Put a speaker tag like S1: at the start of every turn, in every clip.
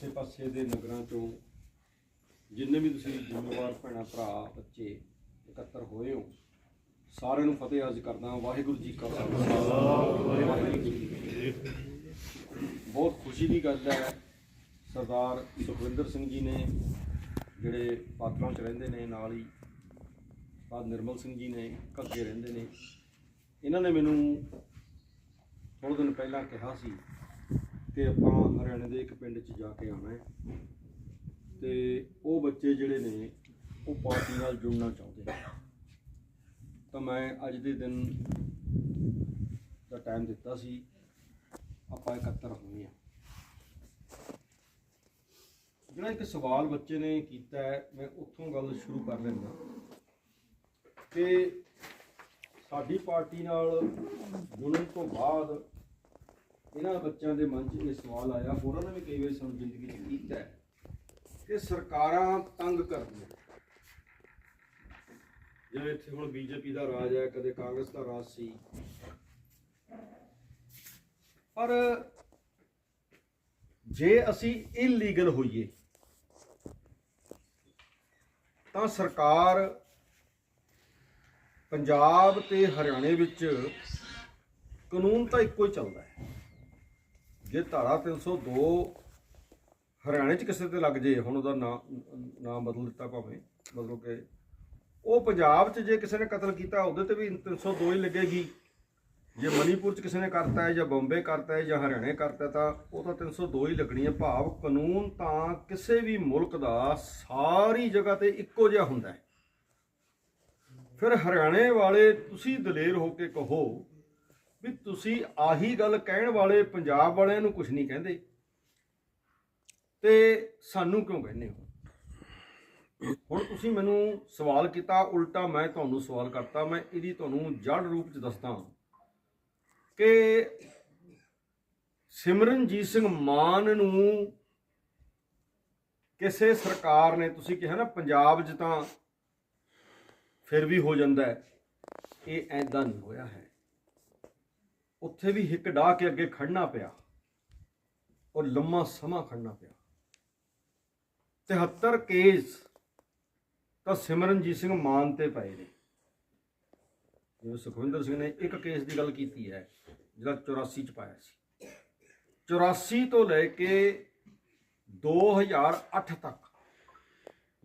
S1: ਆਸੇ-ਪਾਸੇ ਦੇ ਨਗਰਾਂ ਚੋਂ ਜਿੰਨੇ ਵੀ ਤੁਸੀਂ ਜ਼ਿੰਮੇਵਾਰ ਭੈਣਾਂ, ਭਰਾ, ਬੱਚੇ ਇਕੱਤਰ ਹੋਏ ਹੋ, ਸਾਰਿਆਂ ਨੂੰ ਫਤਿਹ ਅਰਜ਼ ਕਰਦਾ ਵਾਹਿਗੁਰੂ ਜੀ ਕਾ ਖਾਲਸਾ। ਵਾਹਿਗੁਰੂ ਜੀ ਬਹੁਤ ਖੁਸ਼ੀ ਦੀ ਗੱਲ ਹੈ, ਸਰਦਾਰ ਸੁਖਵਿੰਦਰ ਸਿੰਘ ਜੀ ਨੇ, ਜਿਹੜੇ ਪਾਤੜਾਂ 'ਚ ਰਹਿੰਦੇ ਨੇ ਨਾਲ ਹੀ ਬਾਦ ਨਿਰਮਲ ਸਿੰਘ ਜੀ ਨੇ, ਘੱਗੇ ਰਹਿੰਦੇ ਨੇ। ਇਹਨਾਂ ਨੇ ਮੈਨੂੰ ਥੋੜ੍ਹੇ ਦਿਨ ਪਹਿਲਾਂ ਕਿਹਾ ਸੀ ਕਿ ਆਪਾਂ ਹਰਿਆਣੇ ਦੇ ਇੱਕ ਪਿੰਡ 'ਚ ਜਾ ਕੇ ਆਉਣਾ ਹੈ। ਤੇ ਉਹ ਬੱਚੇ ਜਿਹੜੇ ਨੇ, ਉਹ ਪਾਰਟੀ ਨਾਲ ਜੁੜਨਾ ਚਾਹੁੰਦੇ ਨੇ। ਤਾਂ ਮੈਂ ਅੱਜ ਦੇ ਦਿਨ ਦਾ ਟਾਈਮ ਦਿੱਤਾ ਸੀ। ਆਪਾਂ ਇਕੱਤਰ ਹੋਏ ਆ ਜਿਹੜਾ ਇੱਕ ਸਵਾਲ ਬੱਚੇ ਨੇ ਕੀਤਾ ਹੈ, ਮੈਂ ਉੱਥੋਂ ਗੱਲ ਸ਼ੁਰੂ ਕਰ ਲੈਂਦਾ। ਕਿ ਸਾਡੀ ਪਾਰਟੀ ਨਾਲ ਜੁੜਨ ਤੋਂ ਬਾਅਦ ਇਹਨਾਂ ਬੱਚਿਆਂ ਦੇ ਮਨ 'ਚ ਇਹ ਸਵਾਲ ਆਇਆ, ਹੋਰਾਂ ਨੇ ਵੀ ਕਈ ਵਾਰ ਸਾਨੂੰ ਜ਼ਿੰਦਗੀ 'ਚ ਕੀਤਾ ਹੈ ਕਿ ਸਰਕਾਰਾਂ ਤੰਗ ਕਰਦੀਆਂ। ਜਿਵੇਂ ਇੱਥੇ ਹੁਣ ਬੀਜੇਪੀ ਦਾ ਰਾਜ ਹੈ, ਕਦੇ ਕਾਂਗਰਸ ਦਾ ਰਾਜ ਸੀ। ਪਰ ਜੇ ਅਸੀਂ ਇਲੀਗਲ ਹੋਈਏ, ਤਾਂ ਸਰਕਾਰ ਪੰਜਾਬ ਤੇ ਹਰਿਆਣੇ ਵਿੱਚ ਕਾਨੂੰਨ ਤਾਂ ਇੱਕੋ ਹੀ ਚੱਲਦਾ ਹੈ। ਜੇ ਧਾਰਾ 302 ਹਰਿਆਣੇ 'ਚ ਕਿਸੇ ਤੇ ਲੱਗ ਜੇ, ਹੁਣ ਉਹਦਾ ਨਾਮ ਨਾਮ ਬਦਲ ਦਿੱਤਾ ਭਾਵੇਂ, ਮਤਲਬ ਕਿ ਉਹ ਪੰਜਾਬ 'ਚ ਜੇ ਕਿਸੇ ਨੇ ਕਤਲ ਕੀਤਾ, ਉਹਦੇ ਤੇ ਵੀ 302 ਹੀ ਲੱਗੇਗੀ। ਜੇ ਮਨੀਪੁਰ 'ਚ ਕਿਸੇ ਨੇ ਕਰਤਾ ਹੈ, ਜਾਂ ਬੰਬੇ ਕਰਤਾ ਹੈ, ਜਾਂ ਹਰਿਆਣੇ ਕਰਤਾ ਤਾਂ ਉਹ ਤਾਂ 302 ਹੀ ਲੱਗਣੀ ਹੈ। ਭਾਵ ਕਾਨੂੰਨ ਤਾਂ ਕਿਸੇ ਵੀ ਮੁਲਕ ਦਾ ਸਾਰੀ ਜਗ੍ਹਾ ਤੇ ਇੱਕੋ ਜਿਹਾ ਹੁੰਦਾ ਹੈ। ਫਿਰ ਹਰਿਆਣੇ ਵਾਲੇ ਤੁਸੀਂ ਦਲੇਰ ਹੋ ਕੇ ਕਹੋ ਵੀ ਤੁਸੀਂ ਆਹੀ ਗੱਲ ਕਹਿਣ ਵਾਲੇ ਪੰਜਾਬ ਵਾਲਿਆਂ ਨੂੰ ਕੁਝ ਨਹੀਂ ਕਹਿੰਦੇ। ਤੇ ਸਾਨੂੰ ਕਿਉਂ ਕਹਿੰਦੇ ਹੋ? ਹੁਣ ਤੁਸੀਂ ਮੈਨੂੰ ਸਵਾਲ ਕੀਤਾ, ਉਲਟਾ ਮੈਂ ਤੁਹਾਨੂੰ ਸਵਾਲ ਕਰਤਾ, ਮੈਂ ਇਹਦੀ ਤੁਹਾਨੂੰ ਜੜ ਰੂਪ ਚ ਦੱਸਦਾ ਕਿ ਸਿਮਰਨਜੀਤ ਸਿੰਘ ਮਾਨ ਨੂੰ ਕਿਸੇ ਸਰਕਾਰ ਨੇ, ਤੁਸੀਂ ਕਿਹਾ ਨਾ ਪੰਜਾਬ 'ਚ ਤਾਂ ਫਿਰ ਵੀ ਹੋ ਜਾਂਦਾ ਇਹ ਐਦਾਂ ਨਹੀਂ ਹੋਇਆ ਹੈ। ਉੱਥੇ ਵੀ ਹਿੱਕ ਢਾ ਕੇ ਅੱਗੇ ਖੜਨਾ ਪਿਆ। ਔਰ ਲੰਮਾ ਸਮਾਂ ਖੜਨਾ ਪਿਆ। 73 ਕੇਸ ਤਾਂ ਸਿਮਰਨਜੀਤ ਸਿੰਘ ਮਾਨ ਤੇ ਪਏ ਨੇ। ਜਿਵੇਂ ਸੁਖਵਿੰਦਰ ਸਿੰਘ ਨੇ ਇੱਕ ਕੇਸ ਦੀ ਗੱਲ ਕੀਤੀ ਹੈ, ਜਿਹੜਾ 84 ਚ ਪਾਇਆ ਸੀ। 84 ਤੋਂ ਲੈ ਕੇ 2008 ਤੱਕ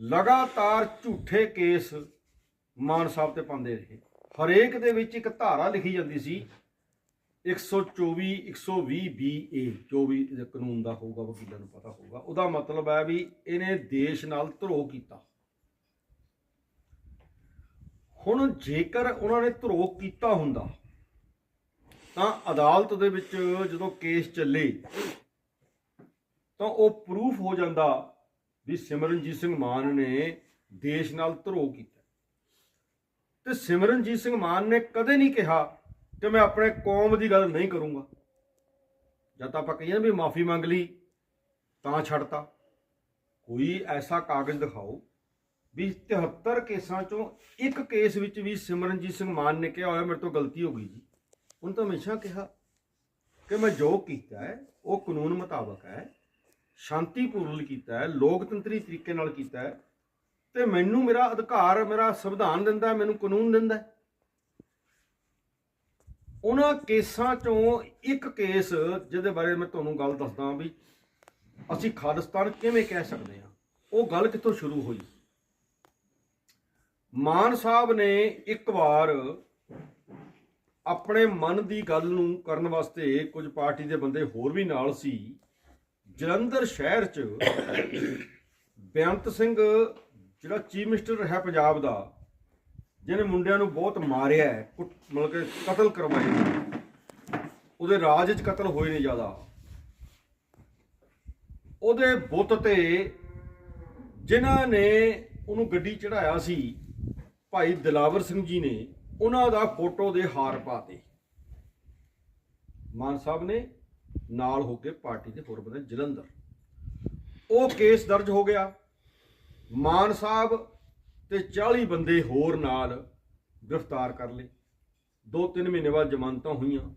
S1: ਲਗਾਤਾਰ ਝੂਠੇ ਕੇਸ ਮਾਨ ਸਾਹਿਬ ਤੇ ਪਾਉਂਦੇ ਰਹੇ। ਹਰੇਕ ਦੇ ਵਿੱਚ ਇੱਕ ਧਾਰਾ ਲਿਖੀ ਜਾਂਦੀ ਸੀ 124 120 ਬੀਏ, ਜੋ ਵੀ ਕਾਨੂੰਨ ਦਾ ਹੋਊਗਾ, ਵਕੀਲਾਂ ਨੂੰ ਪਤਾ ਹੋਊਗਾ। ਉਹਦਾ ਮਤਲਬ ਹੈ ਵੀ ਇਹਨੇ ਦੇਸ਼ ਨਾਲ ਧਰੋਹ ਕੀਤਾ। ਹੁਣ ਜੇਕਰ ਉਹਨਾਂ ਨੇ ਧਰੋਹ ਕੀਤਾ ਹੁੰਦਾ, ਤਾਂ ਅਦਾਲਤ ਦੇ ਵਿੱਚ ਜਦੋਂ ਕੇਸ ਚੱਲੇ, ਤਾਂ ਉਹ ਪ੍ਰੂਫ ਹੋ ਜਾਂਦਾ ਵੀ ਸਿਮਰਨਜੀਤ ਸਿੰਘ ਮਾਨ ਨੇ ਦੇਸ਼ ਨਾਲ ਧਰੋਹ ਕੀਤਾ। ਤੇ ਸਿਮਰਨਜੀਤ ਸਿੰਘ ਮਾਨ ਨੇ ਕਦੇ ਨਹੀਂ ਕਿਹਾ ਕਿ ਮੈਂ ਆਪਣੇ ਕੌਮ ਦੀ ਗੱਲ ਨਹੀਂ ਕਰੂੰਗਾ। ਜਦ ਤਾਂ ਆਪਾਂ ਕਹੀਏ ਨਾ ਵੀ ਮਾਫੀ ਮੰਗ ਲਈ, ਤਾਂ ਛੱਡਤਾ। ਕੋਈ ਐਸਾ ਕਾਗਜ਼ ਦਿਖਾਓ ਵੀ 73 ਕੇਸਾਂ ਚੋਂ ਇੱਕ ਕੇਸ ਵਿੱਚ ਵੀ ਸਿਮਰਨਜੀਤ ਸਿੰਘ ਮਾਨ ਨੇ ਕਿਹਾ ਹੋਇਆ, ਮੇਰੇ ਤੋਂ ਗਲਤੀ ਹੋ ਗਈ ਜੀ। ਉਹਨੇ ਤਾਂ ਹਮੇਸ਼ਾ ਕਿਹਾ ਕਿ ਮੈਂ ਜੋ ਕੀਤਾ ਹੈ, ਉਹ ਕਾਨੂੰਨ ਮੁਤਾਬਕ ਹੈ, ਸ਼ਾਂਤੀਪੂਰਨ ਕੀਤਾ ਹੈ, ਲੋਕਤੰਤਰੀ ਤਰੀਕੇ ਨਾਲ ਕੀਤਾ ਹੈ, ਤੇ ਮੈਨੂੰ ਮੇਰਾ ਅਧਿਕਾਰ, ਮੇਰਾ ਸੰਵਿਧਾਨ ਦਿੰਦਾ ਮੈਨੂੰ ਕਾਨੂੰਨ ਦਿੰਦਾ ਹੈ। ਉਹਨਾਂ ਕੇਸਾਂ ਚੋਂ ਇੱਕ ਕੇਸ ਜਿਹਦੇ ਬਾਰੇ ਮੈਂ ਤੁਹਾਨੂੰ ਗੱਲ ਦੱਸਦਾ ਵੀ ਅਸੀਂ ਖਾਲਿਸਤਾਨ ਕਿਵੇਂ ਕਹਿ ਸਕਦੇ ਹਾਂ? ਉਹ ਗੱਲ ਕਿੱਥੋਂ ਸ਼ੁਰੂ ਹੋਈ? ਮਾਨ ਸਾਹਿਬ ਨੇ ਇੱਕ ਵਾਰ ਆਪਣੇ ਮਨ ਦੀ ਗੱਲ ਨੂੰ ਕਰਨ ਵਾਸਤੇ ਕੁਝ ਪਾਰਟੀ ਦੇ ਬੰਦੇ ਹੋਰ ਵੀ ਨਾਲ ਸੀ। ਜਲੰਧਰ ਸ਼ਹਿਰ 'ਚ ਬੇਅੰਤ ਸਿੰਘ, ਜਿਹੜਾ ਚੀਫ ਮਿਨਿਸਟਰ ਰਿਹਾ ਪੰਜਾਬ ਦਾ ਜਿਹਨੇ ਮੁੰਡਿਆਂ ਨੂੰ ਬਹੁਤ ਮਾਰਿਆ ਹੈ, ਕੁੱਟ- ਮਤਲਬ ਕਿ ਕਤਲ ਕਰਵਾਏ ਨੇ। ਉਹਦੇ ਰਾਜ 'ਚ ਕਤਲ ਹੋਏ ਨੇ ਜ਼ਿਆਦਾ। ਉਹਦੇ ਬੁੱਤ ਤੇ ਜਿਨ੍ਹਾਂ ਨੇ ਉਹਨੂੰ ਗੱਡੀ ਚੜਾਇਆ ਸੀ, ਭਾਈ ਦਿਲਾਵਰ ਸਿੰਘ ਜੀ ਨੇ, ਉਹਨਾਂ ਦਾ ਫੋਟੋ ਦੇ ਹਾਰ ਪਾਤੇ ਮਾਨ ਸਾਹਿਬ ਨੇ ਨਾਲ ਹੋ ਕੇ ਪਾਰਟੀ ਦੇ ਹੋਰ ਬੰਦੇ ਜਲੰਧਰ। ਉਹ ਕੇਸ ਦਰਜ ਹੋ ਗਿਆ। ਮਾਨ ਸਾਹਿਬ ਤੇ 40 ਬੰਦੇ ਹੋਰ ਨਾਲ ਗ੍ਰਿਫਤਾਰ ਕਰ ਲਏ। 2-3 ਮਹੀਨੇ ਬਾਅਦ ਜ਼ਮਾਨਤਾਂ ਹੋਈਆਂ।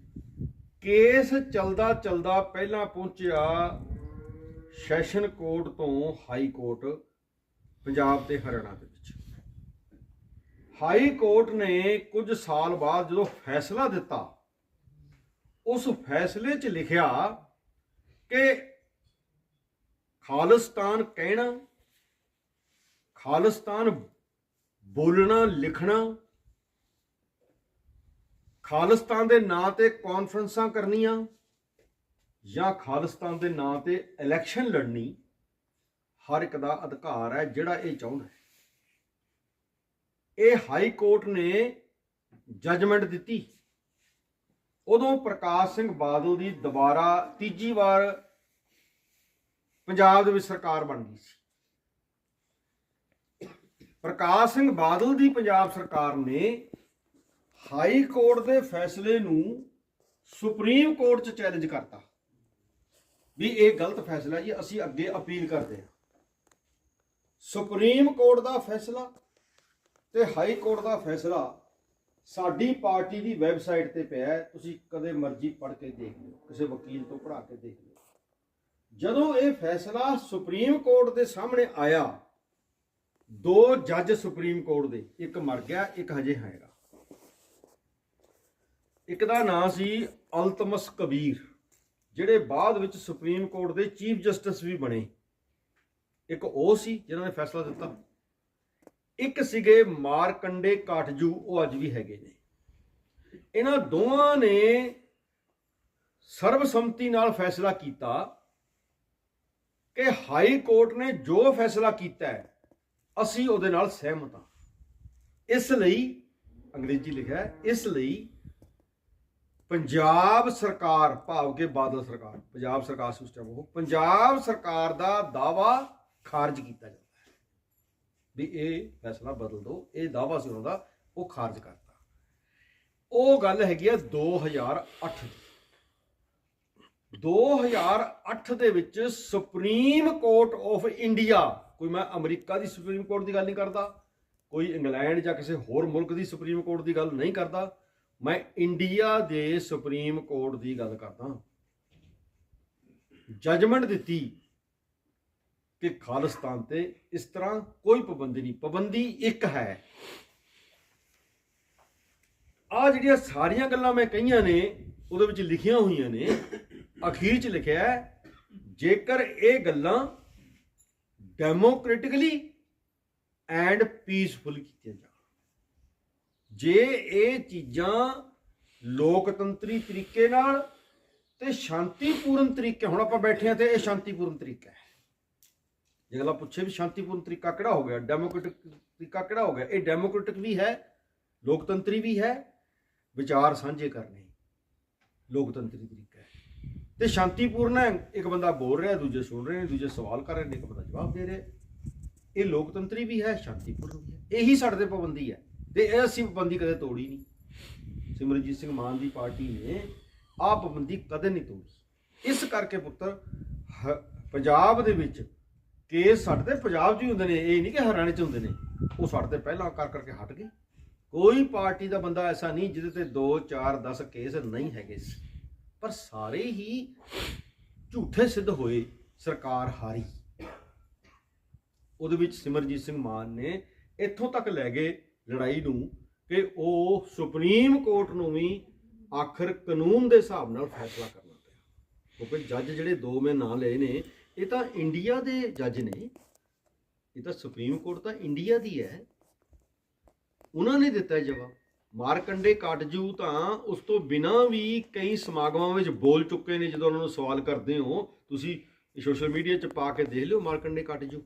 S1: ਕੇਸ ਚਲਦਾ ਚਲਦਾ ਪਹਿਲਾਂ ਪਹੁੰਚਿਆ ਸੈਸ਼ਨ ਕੋਰਟ ਤੋਂ ਹਾਈ ਕੋਰਟ ਪੰਜਾਬ ਤੇ ਹਰਿਆਣਾ ਦੇ ਵਿੱਚ। ਹਾਈ ਕੋਰਟ ਨੇ ਕੁਝ ਸਾਲ ਬਾਅਦ ਜਦੋਂ ਫੈਸਲਾ ਦਿੱਤਾ, ਉਸ ਫੈਸਲੇ 'ਚ ਲਿਖਿਆ ਕਿ ਖਾਲਿਸਤਾਨ ਕਹਿਣਾ, ਖਾਲਿਸਤਾਨ ਬੋਲਣਾ, ਲਿਖਣਾ। ਖਾਲਿਸਤਾਨ ਦੇ ਨਾਂ ਤੇ ਕਾਨਫਰੰਸਾਂ ਕਰਨੀਆਂ ਜਾਂ ਖਾਲਿਸਤਾਨ ਦੇ ਨਾਂ ਤੇ ਇਲੈਕਸ਼ਨ ਲੜਨੀ, ਹਰ ਇੱਕ ਦਾ ਅਧਿਕਾਰ ਹੈ, ਜਿਹੜਾ ਇਹ ਚਾਹੁੰਦਾ ਹੈ। ਇਹ ਹਾਈ ਕੋਰਟ ਨੇ ਜੱਜਮੈਂਟ ਦਿੱਤੀ। ਉਦੋਂ ਪ੍ਰਕਾਸ਼ ਸਿੰਘ ਬਾਦਲ ਦੀ ਦੁਬਾਰਾ ਤੀਜੀ ਵਾਰ ਪੰਜਾਬ ਦੇ ਵਿੱਚ ਸਰਕਾਰ ਬਣ ਗਈ ਸੀ। ਪ੍ਰਕਾਸ਼ ਸਿੰਘ ਬਾਦਲ ਦੀ ਪੰਜਾਬ ਸਰਕਾਰ ਨੇ ਹਾਈ ਕੋਰਟ ਦੇ ਫੈਸਲੇ ਨੂੰ ਸੁਪਰੀਮ ਕੋਰਟ 'ਚ ਚੈਲੰਜ ਕਰਤਾ। ਵੀ ਇਹ ਗਲਤ ਫੈਸਲਾ ਜੀ, ਅਸੀਂ ਅੱਗੇ ਅਪੀਲ ਕਰਦੇ ਹਾਂ। ਸੁਪਰੀਮ ਕੋਰਟ ਦਾ ਫੈਸਲਾ ਤੇ ਹਾਈ ਕੋਰਟ ਦਾ ਫੈਸਲਾ ਸਾਡੀ ਪਾਰਟੀ ਦੀ ਵੈਬਸਾਈਟ ਤੇ ਪਿਆ ਹੈ, ਤੁਸੀਂ ਕਦੇ ਮਰਜ਼ੀ ਪੜ੍ਹ ਕੇ ਦੇਖ ਲਿਓ, ਕਿਸੇ ਵਕੀਲ ਤੋਂ ਪੜ੍ਹਾ ਕੇ ਦੇਖ ਲਿਓ। ਜਦੋਂ ਇਹ ਫੈਸਲਾ ਸੁਪਰੀਮ ਕੋਰਟ ਦੇ ਸਾਹਮਣੇ ਆਇਆ ਦੋ ਜੱਜ ਸੁਪਰੀਮ ਕੋਰਟ ਦੇ, ਇੱਕ ਮਰ ਗਿਆ, ਇੱਕ ਹਜੇ ਹੈਗਾ। ਇੱਕ ਦਾ ਨਾਂ ਸੀ ਅਲਤਮਸ ਕਬੀਰ, ਜਿਹੜੇ ਬਾਅਦ ਵਿੱਚ ਸੁਪਰੀਮ ਕੋਰਟ ਦੇ ਚੀਫ ਜਸਟਿਸ ਵੀ ਬਣੇ। ਇੱਕ ਉਹ ਸੀ ਜਿਨ੍ਹਾਂ ਨੇ ਫੈਸਲਾ ਦਿੱਤਾ। ਇੱਕ ਸੀਗੇ ਮਾਰਕੰਡੇ ਕਾਟਜੂ ਉਹ ਅੱਜ ਵੀ ਹੈਗੇ ਨੇ। ਇਹਨਾਂ ਦੋਵਾਂ ਨੇ ਸਰਬਸੰਮਤੀ ਨਾਲ ਫੈਸਲਾ ਕੀਤਾ ਕਿ ਹਾਈ ਕੋਰਟ ਨੇ ਜੋ ਫੈਸਲਾ ਕੀਤਾ ਹੈ ਅਸੀਂ ਉਹਦੇ ਨਾਲ ਸਹਿਮਤ ਹਾਂ। ਇਸ ਲਈ, ਅੰਗਰੇਜ਼ੀ ਲਿਖਿਆ ਇਸ ਲਈ ਪੰਜਾਬ ਸਰਕਾਰ, ਭਾਵ ਕੇ ਬਾਦਲ ਸਰਕਾਰ, ਪੰਜਾਬ ਸਰਕਾਰ ਸੀ ਸਿਸਟਮ ਉਹ, ਪੰਜਾਬ ਸਰਕਾਰ ਦਾ ਦਾਵਾ ਖਾਰਜ ਕੀਤਾ ਜਾਂਦਾ ਹੈ। ਵੀ ਇਹ ਫੈਸਲਾ ਬਦਲ ਦਿਓ, ਇਹ ਦਾਵਾ ਸੀ ਉਹਨਾਂ ਦਾ, ਉਹ ਖਾਰਜ ਕਰਤਾ। ਉਹ ਗੱਲ ਹੈਗੀ ਆ 2008 ਦੀ। 2008 ਦੇ ਵਿੱਚ ਸੁਪਰੀਮ ਕੋਰਟ ਆਫ ਇੰਡੀਆ ਕੋਈ ਮੈਂ ਅਮਰੀਕਾ ਦੀ ਸੁਪਰੀਮ ਕੋਰਟ ਦੀ ਗੱਲ ਨਹੀਂ ਕਰਦਾ, ਕੋਈ ਇੰਗਲੈਂਡ ਜਾਂ ਕਿਸੇ ਹੋਰ ਮੁਲਕ ਦੀ ਸੁਪਰੀਮ ਕੋਰਟ ਦੀ ਗੱਲ ਨਹੀਂ ਕਰਦਾ, ਮੈਂ ਇੰਡੀਆ ਦੇ ਸੁਪਰੀਮ ਕੋਰਟ ਦੀ ਗੱਲ ਕਰਦਾ ਜਜਮੈਂਟ ਦਿੱਤੀ ਕਿ ਖਾਲਿਸਤਾਨ ਤੇ ਇਸ ਤਰ੍ਹਾਂ ਕੋਈ ਪਾਬੰਦੀ ਨਹੀਂ, ਪਾਬੰਦੀ ਇੱਕ ਹੈ। ਆ ਜਿਹੜੀਆਂ ਸਾਰੀਆਂ ਗੱਲਾਂ ਮੈਂ ਕਹੀਆਂ ਨੇ, ਉਹਦੇ ਵਿੱਚ ਲਿਖੀਆਂ ਹੋਈਆਂ ਨੇ, ਅਖੀਰ 'ਚ ਲਿਖਿਆ ਜੇਕਰ ਇਹ ਗੱਲਾਂ ਡੈਮੋਕ੍ਰੈਟਿਕਲੀ ਐਂਡ ਪੀਸਫੁਲ ਕੀਤੀਆਂ ਜਾਣ। ਜੇ ਇਹ ਚੀਜ਼ਾਂ ਲੋਕਤੰਤਰੀ ਤਰੀਕੇ ਨਾਲ ਤੇ ਸ਼ਾਂਤੀਪੂਰਨ ਤਰੀਕੇ, ਹੁਣ ਆਪਾਂ ਬੈਠੇ ਆ ਤੇ ਇਹ ਸ਼ਾਂਤੀਪੂਰਨ ਤਰੀਕਾ ਹੈ। ਜੇ ਅਗਲਾ ਪੁੱਛੇ ਵੀ ਸ਼ਾਂਤੀਪੂਰਨ ਤਰੀਕਾ ਕਿਹੜਾ ਹੋ ਗਿਆ ਡੈਮੋਕ੍ਰੈਟਿਕ ਤਰੀਕਾ ਕਿਹੜਾ ਹੋ ਗਿਆ, ਇਹ ਡੈਮੋਕ੍ਰੈਟਿਕ ਵੀ ਹੈ, ਲੋਕਤੰਤਰੀ ਵੀ ਹੈ, ਵਿਚਾਰ ਸਾਂਝੇ ਕਰਨੇ। ਲੋਕਤੰਤਰੀ ਤਰੀਕਾ ਤੇ ਸ਼ਾਂਤੀਪੂਰਨ ਹੈ, ਇੱਕ ਬੰਦਾ ਬੋਲ ਰਿਹਾ, ਦੂਜੇ ਸੁਣ ਰਹੇ ਨੇ, ਦੂਜੇ ਸਵਾਲ ਕਰ ਰਹੇ ਨੇ, ਇੱਕ ਬੰਦਾ ਜਵਾਬ ਦੇ ਰਿਹਾ। ਇਹ ਲੋਕਤੰਤਰੀ ਵੀ ਹੈ, ਸ਼ਾਂਤੀਪੂਰਨ ਵੀ ਹੈ। ਇਹੀ ਸਾਡੇ ਤੇ ਪਾਬੰਦੀ ਹੈ। ਤੇ ਇਹ ਅਸੀਂ ਪਾਬੰਦੀ ਕਦੇ ਤੋੜੀ ਨਹੀਂ। ਸਿਮਰਨਜੀਤ ਸਿੰਘ ਮਾਨ ਦੀ ਪਾਰਟੀ ਨੇ ਆਹ ਪਾਬੰਦੀ ਕਦੇ ਨਹੀਂ ਤੋੜੀ। ਇਸ ਕਰਕੇ ਪੁੱਤਰ, ਹ- ਪੰਜਾਬ ਦੇ ਵਿੱਚ ਕੇਸ ਸਾਡੇ ਤੇ ਪੰਜਾਬ 'ਚ ਹੀ ਹੁੰਦੇ ਨੇ, ਇਹ ਨਹੀਂ ਕਿ ਹਰਿਆਣੇ 'ਚ ਹੁੰਦੇ ਨੇ। ਉਹ ਸਾਡੇ ਤੇ ਪਹਿਲਾਂ ਕਰ ਕਰਕੇ ਹਟ ਗਏ। ਕੋਈ ਪਾਰਟੀ ਦਾ ਬੰਦਾ ਐਸਾ ਨਹੀਂ ਜਿਹਦੇ ਤੇ 2 4 10 ਕੇਸ ਨਹੀਂ ਹੈਗੇ ਸੀ। ਪਰ ਸਾਰੇ ਹੀ ਝੂਠੇ ਸਿੱਧ ਹੋਏ ਸਰਕਾਰ ਹਾਰੀ। ਉਹਦੇ ਵਿੱਚ ਸਿਮਰਜੀਤ ਸਿੰਘ ਮਾਨ ਨੇ ਇੱਥੋਂ ਤੱਕ ਲੈ ਗਏ ਲੜਾਈ ਨੂੰ ਕਿ ਉਹ ਸੁਪਰੀਮ ਕੋਰਟ ਨੂੰ ਵੀ ਆਖਰ ਕਾਨੂੰਨ ਦੇ ਹਿਸਾਬ ਨਾਲ ਫੈਸਲਾ ਕਰਨਾ ਪਿਆ। ਕਿਉਂਕਿ ਜੱਜ ਜਿਹੜੇ ਦੋ ਮੈਂ ਨਾਂ ਲਏ ਨੇ, ਇਹ ਤਾਂ ਇੰਡੀਆ ਦੇ ਜੱਜ ਨੇ। ਇਹ ਤਾਂ ਸੁਪਰੀਮ ਕੋਰਟ ਤਾਂ ਇੰਡੀਆ ਦੀ ਹੈ। ਉਹਨਾਂ ਨੇ ਦਿੱਤਾ ਜਵਾਬ। ਮਾਰਕੰਡੇ ਕਾਟਜੂ ਤਾਂ ਉਸ ਤੋਂ ਬਿਨਾਂ ਵੀ ਕਈ ਸਮਾਗਮਾਂ ਵਿੱਚ ਬੋਲ ਚੁੱਕੇ ਨੇ ਜਦੋਂ ਉਹਨਾਂ ਨੂੰ ਸਵਾਲ ਕਰਦੇ ਹੋ। ਤੁਸੀਂ ਸੋਸ਼ਲ ਮੀਡੀਆ 'ਚ ਪਾ ਕੇ ਦੇਖ ਲਿਓ Markandey Katju.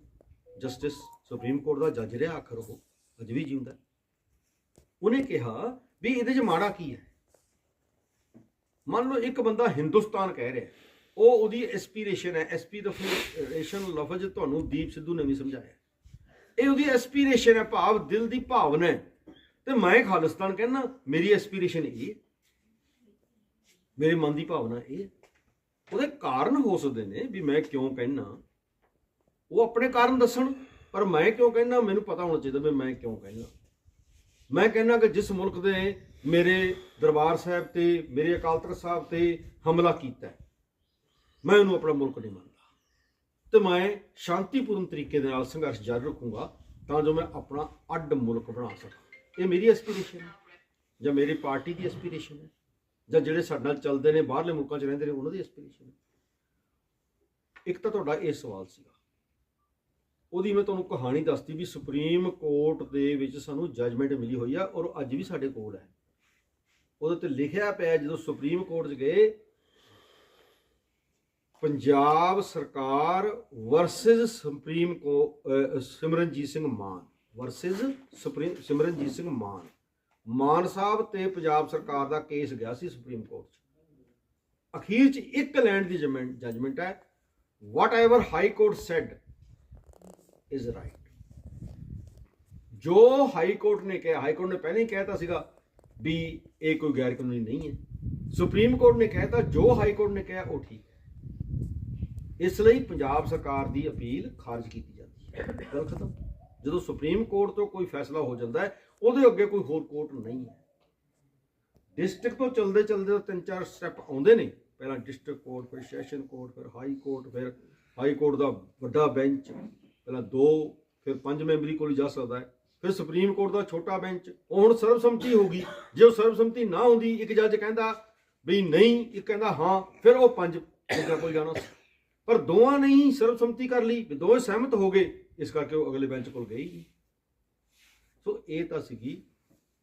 S1: Justice supreme court ਦਾ ਜੱਜ ਰਿਹਾ ਆਖਰ ਉਹ, ਅਜ ਵੀ ਜਿਉਂਦਾ। ਉਹਨੇ ਕਿਹਾ ਵੀ ਇਹਦੇ 'ਚ ਮਾੜਾ ਕੀ ਹੈ? ਮੰਨ ਲਓ ਇੱਕ ਬੰਦਾ ਹਿੰਦੁਸਤਾਨ ਕਹਿ ਰਿਹਾ ਉਹ ਉਹਦੀ ਐਸਪੀਰੇਸ਼ਨ ਹੈ, ਐਸਪੀ ਦਾ ਫੋਰੇਸ਼ਨ ਲਫ਼ਜ਼ ਤੁਹਾਨੂੰ ਦੀਪ ਸਿੱਧੂ ਨੇ ਵੀ ਸਮਝਾਇਆ। ਇਹ ਉਹਦੀ ਐਸਪੀਰੇਸ਼ਨ ਹੈ, ਭਾਵ ਦਿਲ ਦੀ ਭਾਵਨਾ ਹੈ। ਤੇ ਮੈਂ ਖਾਲਿਸਤਾਨ ਕਹਿੰਦਾ, ਮੇਰੀ ਐਸਪੀਰੇਸ਼ਨ ਇਹ ਹੈ। ਮੇਰੇ ਮਨ ਦੀ ਭਾਵਨਾ ਇਹ ਹੈ। ਉਹਦੇ ਕਾਰਨ ਹੋ ਸਕਦੇ ਨੇ ਵੀ ਮੈਂ ਕਿਉਂ ਕਹਿਣਾ ਉਹ ਆਪਣੇ ਕਾਰਨ ਦੱਸਣ, ਪਰ ਮੈਂ ਕਿਉਂ ਕਹਿਣਾ ਮੈਨੂੰ ਪਤਾ ਹੋਣਾ ਚਾਹੀਦਾ ਵੀ ਮੈਂ ਕਿਉਂ ਕਹਿਣਾ ਮੈਂ ਕਹਿੰਦਾ ਕਿ ਜਿਸ ਮੁਲਕ ਦੇ ਮੇਰੇ ਦਰਬਾਰ ਸਾਹਿਬ ਤੇ ਮੇਰੇ ਅਕਾਲ ਤਖਤ ਸਾਹਿਬ ਤੇ ਹਮਲਾ ਕੀਤਾ ਮੈਂ ਉਹਨੂੰ ਆਪਣਾ ਮੁਲਕ ਨਹੀਂ ਮੰਨਦਾ ਤੇ ਮੈਂ ਸ਼ਾਂਤੀਪੂਰਨ ਤਰੀਕੇ ਦੇ ਨਾਲ ਸੰਘਰਸ਼ ਜਾਰੀ ਰੱਖੂੰਗਾ ਤਾਂ ਜੋ ਮੈਂ ਆਪਣਾ ਅੱਡ ਮੁਲਕ ਬਣਾ ਸਕਾਂ ਇਹ ਮੇਰੀ ਐਸਪੀਰੇਸ਼ਨ ਹੈ ਜਾਂ ਮੇਰੀ ਪਾਰਟੀ ਦੀ ਐਸਪੀਰੇਸ਼ਨ ਹੈ ਜਾਂ ਜਿਹੜੇ ਸਾਡੇ ਨਾਲ ਚੱਲਦੇ ਨੇ, ਬਾਹਰਲੇ ਮੁਲਕਾਂ 'ਚ ਰਹਿੰਦੇ ਨੇ, ਉਹਨਾਂ ਦੀ ਐਸਪੀਰੇਸ਼ਨ ਹੈ। ਇੱਕ ਤਾਂ ਤੁਹਾਡਾ ਇਹ ਸਵਾਲ ਸੀਗਾ। ਉਹਦੀ ਮੈਂ ਤੁਹਾਨੂੰ ਕਹਾਣੀ ਦੱਸਤੀ ਵੀ ਸੁਪਰੀਮ ਕੋਰਟ ਦੇ ਵਿੱਚ ਸਾਨੂੰ ਜੱਜਮੈਂਟ ਮਿਲੀ ਹੋਈ ਆ ਔਰ ਅੱਜ ਵੀ ਸਾਡੇ ਕੋਲ ਹੈ। ਉਹਦੇ ਤੇ ਲਿਖਿਆ ਪਿਆ ਜਦੋਂ ਸੁਪਰੀਮ ਕੋਰਟ 'ਚ ਗਏ, ਪੰਜਾਬ ਸਰਕਾਰ ਵਰਸਸ ਸੁਪਰੀਮ ਕੋ ਸਿਮਰਨਜੀਤ ਸਿੰਘ ਮਾਨ। Versus supreme Simranjit Singh Mann. ਮਾਨ ਸਾਹਿਬ ਤੇ ਪੰਜਾਬ ਸਰਕਾਰ ਦਾ ਕੇਸ ਗਿਆ ਸੀ ਸੁਪਰੀਮ ਕੋਰਟ 'ਚ। ਅਖੀਰ 'ਚ ਇੱਕ ਲੈਂਡ ਦੀ ਜਜਮੈਂਟ ਹੈ। Whatever high court said is right ਜੋ ਹਾਈ ਕੋਰਟ ਨੇ ਕਿਹਾ ਹਾਈ ਕੋਰਟ ਨੇ ਪਹਿਲਾਂ ਹੀ ਕਹਿਤਾ ਸੀਗਾ ਵੀ ਇਹ ਕੋਈ ਗੈਰ ਕਾਨੂੰਨੀ ਨਹੀਂ ਹੈ। ਸੁਪਰੀਮ ਕੋਰਟ ਨੇ ਕਹਿਤਾ, ਜੋ ਹਾਈ ਕੋਰਟ ਨੇ ਕਿਹਾ ਉਹ ਠੀਕ ਹੈ। ਇਸ ਲਈ ਪੰਜਾਬ ਸਰਕਾਰ ਦੀ ਅਪੀਲ ਖਾਰਜ ਕੀਤੀ ਜਾਂਦੀ ਹੈ। ਗੱਲ ਖਤਮ। ਜਦੋਂ ਸੁਪਰੀਮ ਕੋਰਟ ਤੋਂ ਕੋਈ ਫੈਸਲਾ ਹੋ ਜਾਂਦਾ ਹੈ, ਉਹਦੇ ਅੱਗੇ ਕੋਈ ਹੋਰ ਕੋਰਟ ਨਹੀਂ ਹੈ। ਡਿਸਟ੍ਰਿਕਟ ਤੋਂ ਚਲਦੇ ਚਲਦੇ ਤਿੰਨ ਚਾਰ ਸਟੈਪ ਆਉਂਦੇ ਨੇ। ਪਹਿਲਾਂ ਡਿਸਟ੍ਰਿਕਟ ਕੋਰਟ, ਫਿਰ ਸੈਸ਼ਨ ਕੋਰਟ, ਫਿਰ ਹਾਈ ਕੋਰਟ, ਫਿਰ ਹਾਈ ਕੋਰਟ ਦਾ ਵੱਡਾ ਬੈਂਚ, ਪਹਿਲਾਂ ਦੋ, ਫਿਰ ਪੰਜ ਮੈਂਬਰੀ ਕੋਲ ਜਾ ਸਕਦਾ ਹੈ। ਫਿਰ ਸੁਪਰੀਮ ਕੋਰਟ ਦਾ ਛੋਟਾ ਬੈਂਚ, ਉਹ ਹੁਣ ਸਰਬਸੰਮਤੀ ਹੋ ਗਈ ਜੇ ਉਹ ਸਰਬਸੰਮਤੀ ਨਾ ਹੁੰਦੀ ਇੱਕ ਜੱਜ ਕਹਿੰਦਾ ਵੀ ਨਹੀਂ, ਇੱਕ ਕਹਿੰਦਾ ਹਾਂ, ਫਿਰ ਉਹ ਪੰਜ ਮੈਂਬਰਾਂ ਕੋਲ ਜਾਣਾ। ਪਰ ਦੋਵਾਂ ਨੇ ਹੀ ਸਰਬਸੰਮਤੀ ਕਰ ਲਈ ਦੋਵੇਂ ਸਹਿਮਤ ਹੋ ਗਏ। ਇਸ ਕਰਕੇ ਉਹ ਅਗਲੇ ਬੈਂਚ ਕੋਲ ਗਈ ਸੋ ਇਹ ਤਾਂ ਸੀਗੀ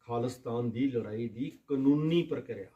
S1: ਖਾਲਿਸਤਾਨ ਦੀ ਲੜਾਈ ਦੀ ਕਾਨੂੰਨੀ ਪ੍ਰਕਿਰਿਆ।